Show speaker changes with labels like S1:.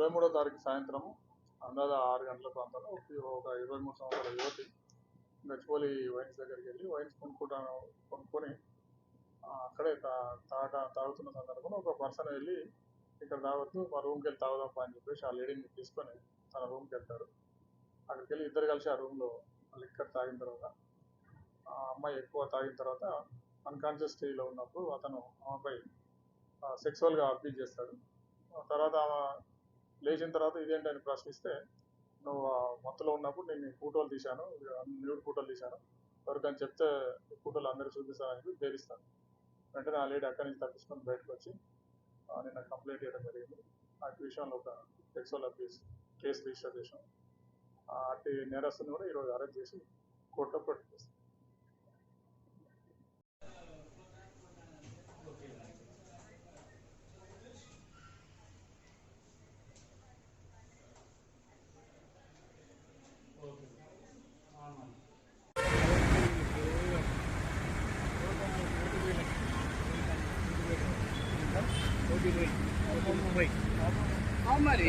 S1: ఇరవై మూడో తారీఖు సాయంత్రం అందాజ ఆరు గంటల ప్రాంతంలో ఒక- ఇరవై మూడు సంవత్సరాల యువతి గచ్చిపోలి వైన్స్ దగ్గరికి వెళ్ళి వైన్స్ కొనుక్కుంటాను కొనుక్కొని అక్కడే తా తాట తాగుతున్న సందర్భంలో ఒక పర్సన్ వెళ్ళి ఇక్కడ తాగొద్దు మా రూమ్కి వెళ్ళి తాగుదాం అని చెప్పేసి ఆ లేడీని తీసుకొని తన రూమ్కి వెళ్తారు. అక్కడికి వెళ్ళి ఇద్దరు కలిసి ఆ రూమ్లో లిక్కర్ తాగిన తర్వాత ఆ అమ్మాయి ఎక్కువ తాగిన తర్వాత అన్కాన్షియస్ స్టేజ్లో ఉన్నప్పుడు అతను ఆమెపై సెక్సువల్గా అబ్యూజ్ చేస్తాడు. ఆ తర్వాత ఆమె లేచిన తర్వాత ఇదేంటని ప్రశ్నిస్తే నువ్వు మత్తులో ఉన్నప్పుడు నేను ఫోటోలు తీశాను న్యూడ్ ఫోటోలు తీశాను. ఎవరికని చెప్తే ఫోటోలు అందరూ చూపిస్తానని చెప్పి బెదిరిస్తాను. వెంటనే ఆ లేడీ అక్కడి నుంచి తప్పించుకొని బయటకు వచ్చి నిన్న కంప్లైంట్ చేయడం జరిగింది. ఆ విషయంలో ఒక సెక్సువల్ అఫీస్ కేసు రిజిస్టర్ చేసాం ఆ అట్టి నేరస్తుని కూడా ఈరోజు అరెస్ట్ చేసి కోర్టులో ప్రొటెక్ట్ చేస్తాం.
S2: మరి